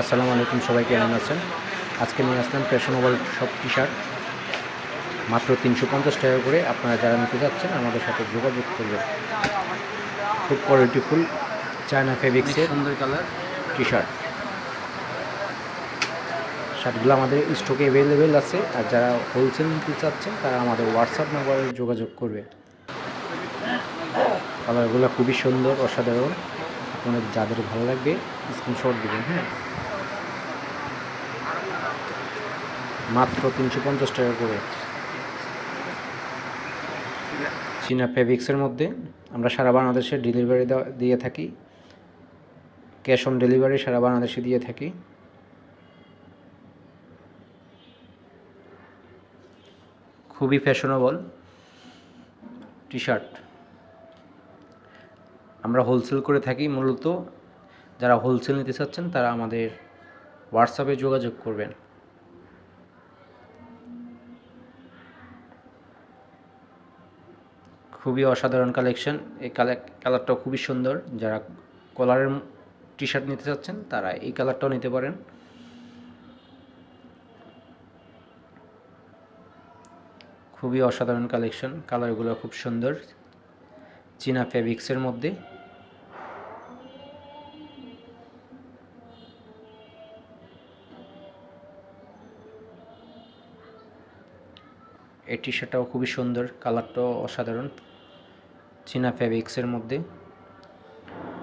আসসালামু আলাইকুম সবাই কেমন আছেন? আজকে নিয়ে আসলাম ফ্যাশনেবল সব টি শার্ট মাত্র তিনশো পঞ্চাশ টাকা করে আপনারা যারা নিতে যাচ্ছেন আমাদের সাথে যোগাযোগ করবেন। খুব কোয়ালিটিফুল চায়না ফেব্রিক্সের সুন্দর কালার। টি শার্ট শার্টগুলো আমাদের স্টকে অ্যাভেলেবেল আছে আর যারা হোলসেল নিতে চাচ্ছেন তারা আমাদের হোয়াটসঅ্যাপ নাম্বারে যোগাযোগ করবে। কালারগুলো খুবই সুন্দর অসাধারণ। আপনাদের যাদের ভালো লাগবে স্ক্রিনশট দেবেন হ্যাঁ? মাত্র তিনশো পঞ্চাশ টাকা করে। চীনা ফেব্রিক্সের মধ্যে আমরা সারা বাংলাদেশে ডেলিভারি দিয়ে থাকি। ক্যাশ অন ডেলিভারি সারা বাংলাদেশে দিয়ে থাকি। খুবই ফ্যাশনেবল টি শার্ট আমরা হোলসেল করে থাকি, মূলত যারা হোলসেল নিতে চাচ্ছেন তারা আমাদের হোয়াটসঅ্যাপে যোগাযোগ করবেন। খুবই অসাধারণ কালেকশন এই কালারটাও খুবই সুন্দর। যারা কলারের টি শার্ট নিতে চাচ্ছেন, তারা এই কালারটাও নিতে পারেন। খুবই অসাধারণ কালেকশন কালারগুলো খুব সুন্দর। চীনা ফেব্রিক্সের মধ্যে। এই টি শার্টটাও খুবই সুন্দর। কালারটাও অসাধারণ। চীনা ফেব্রিক্সের মধ্যে।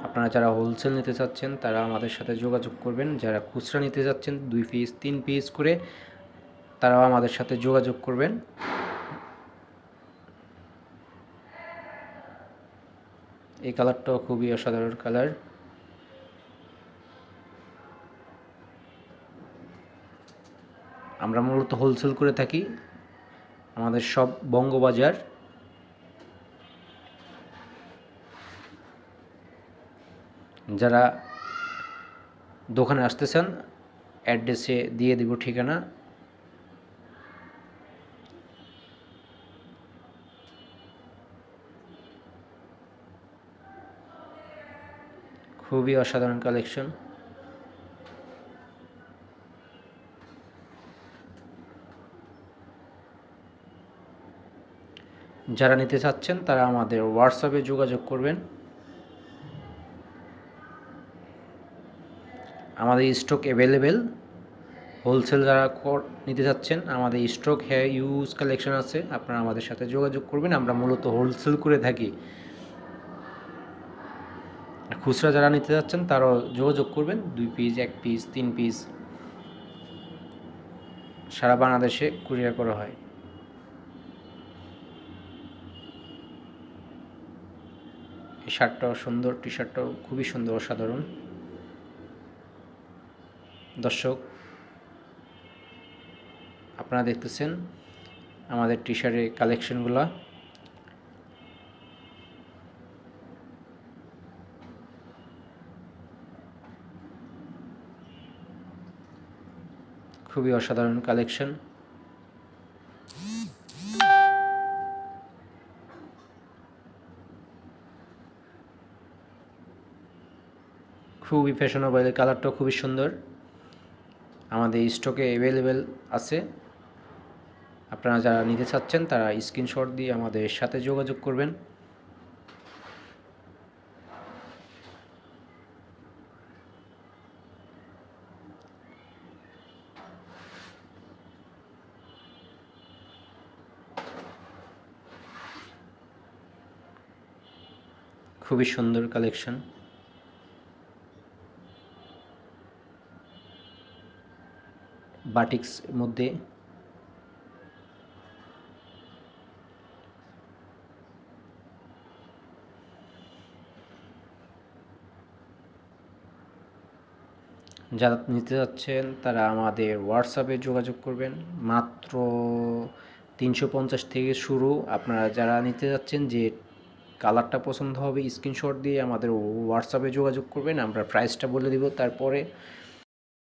আপনারা যারা হোলসেল নিতে চাচ্ছেন, তারা আমাদের সাথে যোগাযোগ করবেন। যারা খুচরা নিতে চাচ্ছেন, দুই পিস তিন পিস করে, তারাও আমাদের সাথে যোগাযোগ করবেন। এই কালারটাও খুবই অসাধারণ কালার আমরা মূলত হোলসেল করে থাকি। আমাদের সব বঙ্গবাজার যারা দোকানে আসতেছেন অ্যাড্রেসে দিয়ে দিব ঠিকানা। খুবই অসাধারণ কালেকশন যারা নিতে চাচ্ছেন, তারা আমাদের হোয়াটসঅ্যাপে যোগাযোগ করবেন। আমাদের স্টক অ্যাভেলেবেল হোলসেল যারা নিতে চাচ্ছেন, আমাদের স্টক হেয়ার ইউজ কালেকশন আছে। আপনারা আমাদের সাথে যোগাযোগ করবেন। আমরা মূলত হোলসেল করে থাকি। খুচরা যারা নিতে চাচ্ছেন, তারাও যোগাযোগ করবেন। দুই পিস এক পিস তিন পিস সারা বাংলাদেশে কুরিয়ার করা হয়। এই শার্টটাও সুন্দর টি শার্টটাও খুবই সুন্দর, অসাধারণ। দর্শক, আপনারা দেখতেছেন আমাদের টি শার্টের কালেকশনগুলো খুবই অসাধারণ কালেকশন খুবই ফ্যাশনেবল কালারটাও খুবই সুন্দর। আমাদের স্টকে অ্যাভেলেবেল আছে। আপনারা যারা নিতে চাচ্ছেন, তারা স্ক্রিনশট দিয়ে আমাদের সাথে যোগাযোগ করবেন। খুবই সুন্দর কালেকশন বাটিক্স মধ্যে। যারা নিতে যাচ্ছেন তারা আমাদের হোয়াটসঅ্যাপে যোগাযোগ করবেন। মাত্র তিনশো পঞ্চাশ থেকে শুরু। আপনারা যারা নিতে যাচ্ছেন যে কালারটা পছন্দ হবে, স্ক্রিনশট দিয়ে আমাদের হোয়াটসঅ্যাপে যোগাযোগ করবেন। আমরা প্রাইসটা বলে দিব। তারপরে